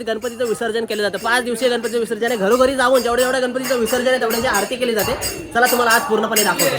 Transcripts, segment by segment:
पारंपरिक गणपतीचं विसर्जन केलं जातं. पाच दिवसीय गणपतीचं विसर्जन आहे. घरोघरी जाऊन जेवढ्या जेवढ्या गणपतीचं विसर्जन आहे तेवढ्यांची आरती केली जाते. चला तुम्हाला आज पूर्णपणे दाखवतो.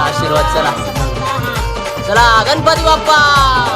आशीर्वाद चला. चला गणपती बाप्पा.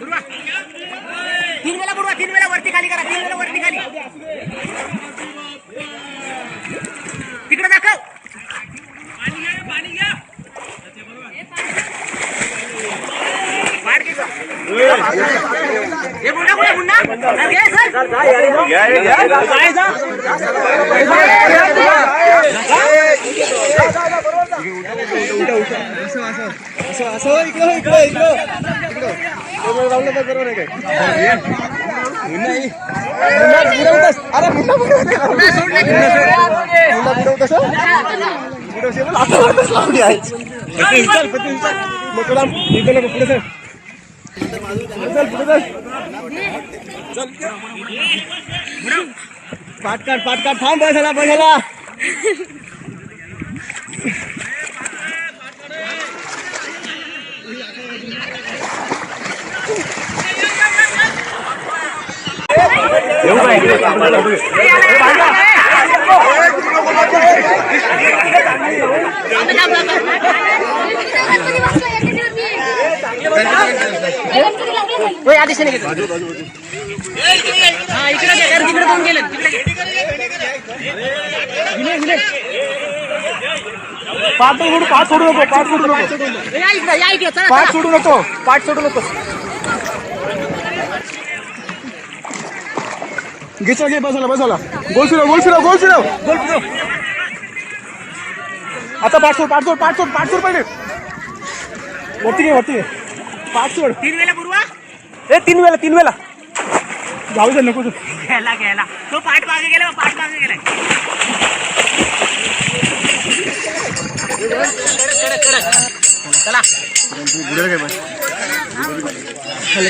तीन वेळा बुडवा तीन वेळा वरती खाली करा तीन वेळा वरती खाली. तिकडे दाखव. हे बुडा बुडा बुडा घे सर असं असं इकडं इकडं इकडं. इकडं राऊंड बरोबर आहे काय नाही मुन्ना बुडवतोस अरे मुन्ना बुडवतोस मुन्ना बुडवतोस बुडवशील ना? आता वरतच लावली आहे पतीन चल पतीन चल नको लांब इकडे नको पुढे चल पुढे चल पुढे चल चल पाट काढ पाट काढ थांब बसायला बसायला गणपती बसला तो या दिशेने घेतो. हा इकडे तिकडे गेलं तिकडे घे. पाठ सोडू पाठ सोडू नको पाठ सोडू नको. पाठ. सोडू नको. पाठ सोडू नको. घे घे बसायला बसायला. गोल फिरव गोल फिरव गोल फिरव. गोल फिरव आता पाठ सोड पाठ सोड पाठ सोड पाठ सोड पहिले. वरती घे वरती घे. पाठ सोड. तीन वेळा पूर्वा ए तीन वेळा तीन वेळा जाऊ दे नको तू. घ्यायला घ्यायला. तो पाठ मागे गेला पाठ मागे कडक, कडक, चला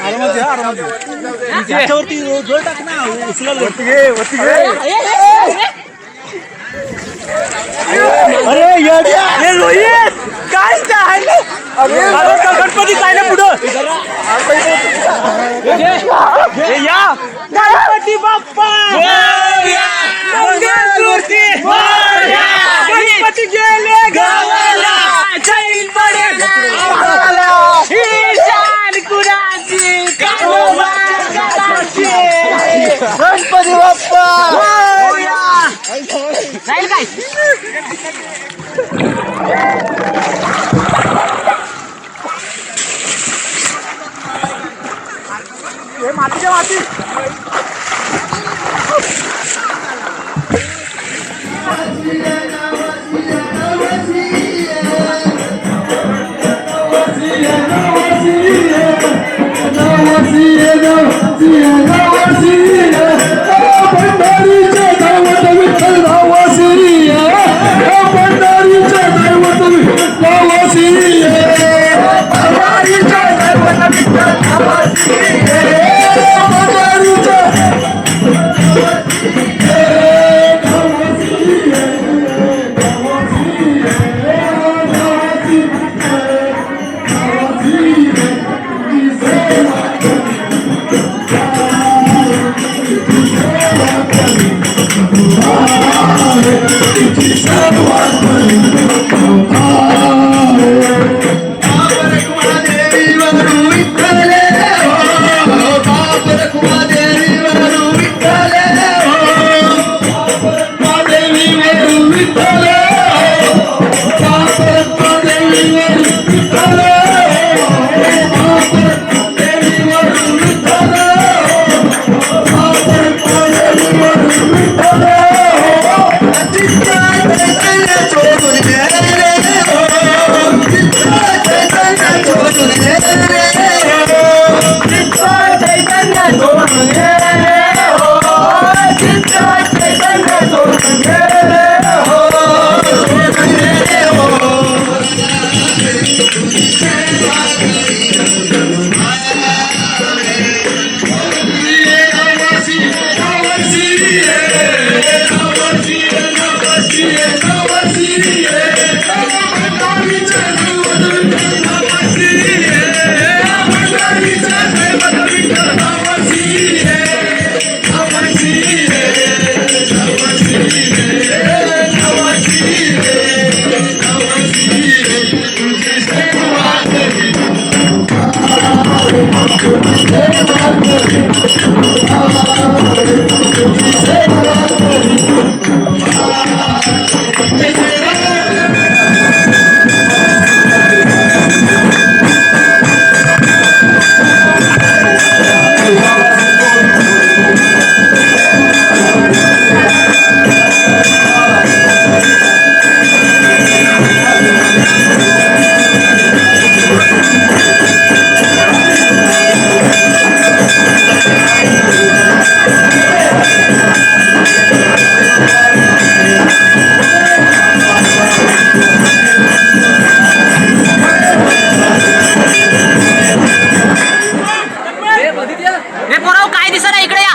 आरामात घे आरामात घे याच्यावरती जोर टाक ना उचलायला. वरती घे वरती घे. अरे. हे रोहित काय अरे गणपती काय ना पुढं या गणपती बाप्पा. हे मातीच्या माती Yeah. पोराव काय दिसत आहे? इकडे या.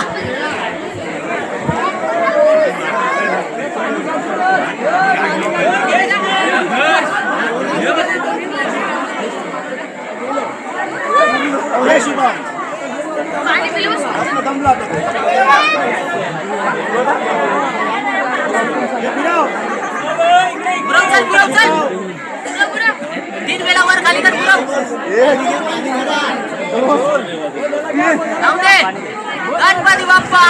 तीन वेळा वर खाली तर गणपती बाप्पा!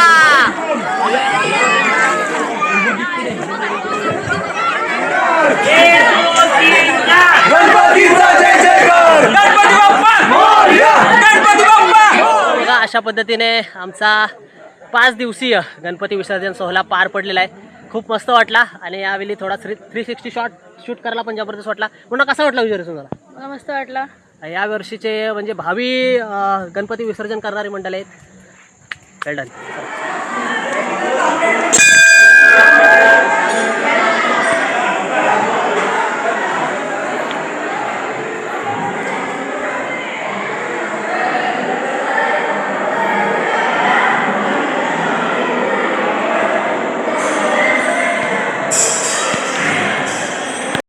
गणपतीचा जय जयकार! गणपती बाप्पा! मोरया! गणपती बाप्पा! बघा अशा पद्धतीने आमचा पाच दिवसीय गणपती विसर्जन सोहळा पार पडलेला आहे. खूप मस्त वाटला आणि यावेळी थोडा three three sixty shot shoot करायला पण जबरदस्त वाटला. पुन्हा कसा वाटला विचार तुम्हाला मला मस्त वाटला. या वर्षीचे म्हणजे भावी गणपती विसर्जन करणारी मंडळ आहेत. वेल डन